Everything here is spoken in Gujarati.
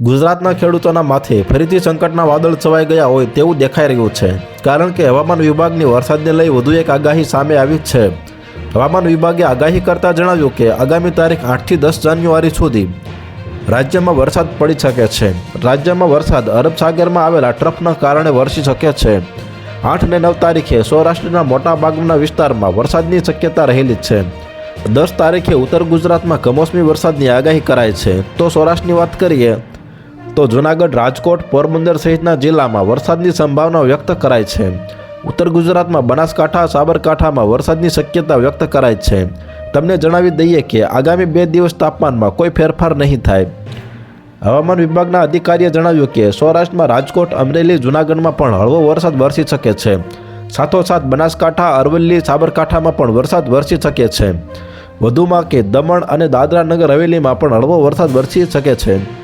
ગુજરાતના ખેડૂતોના માથે ફરીથી સંકટના વાદળ છવાઈ ગયા હોય તેવું દેખાઈ રહ્યું છે. કારણ કે હવામાન વિભાગની વરસાદને લઈ વધુ એક આગાહી સામે આવી છે. હવામાન વિભાગે આગાહી કરતા જણાવ્યું કે આગામી તારીખ આઠથી દસ જાન્યુઆરી સુધી રાજ્યમાં વરસાદ પડી શકે છે. રાજ્યમાં વરસાદ અરબ સાગરમાં આવેલા ટ્રફના કારણે વરસી શકે છે. આઠ ને નવ તારીખે સૌરાષ્ટ્રના મોટા ભાગના વિસ્તારમાં વરસાદની શક્યતા રહેલી છે. દસ તારીખે ઉત્તર ગુજરાતમાં કમોસમી વરસાદની આગાહી કરાઈ છે. તો સૌરાષ્ટ્રની વાત કરીએ તો જૂનાગઢ રાજકોટ, પોરબંદર સહિતના જિલ્લામાં વરસાદની સંભાવના વ્યક્ત કરાઈ છે. ઉત્તર ગુજરાતમાં બનાસકાંઠા, સાબરકાંઠામાં વરસાદની શક્યતા વ્યક્ત કરાઈ છે. તમને જણાવી દઈએ કે આગામી બે દિવસ તાપમાનમાં કોઈ ફેરફાર નહીં થાય. હવામાન વિભાગના અધિકારીએ જણાવ્યું કે સૌરાષ્ટ્રમાં રાજકોટ, અમરેલી, જૂનાગઢમાં પણ હળવો વરસાદ વરસી શકે છે. સાથોસાથ બનાસકાંઠા, અરવલ્લી, સાબરકાંઠામાં પણ વરસાદ વરસી શકે છે. વધુમાં કે દમણ અને દાદરા નગર હવેલીમાં પણ હળવો વરસાદ વરસી શકે છે.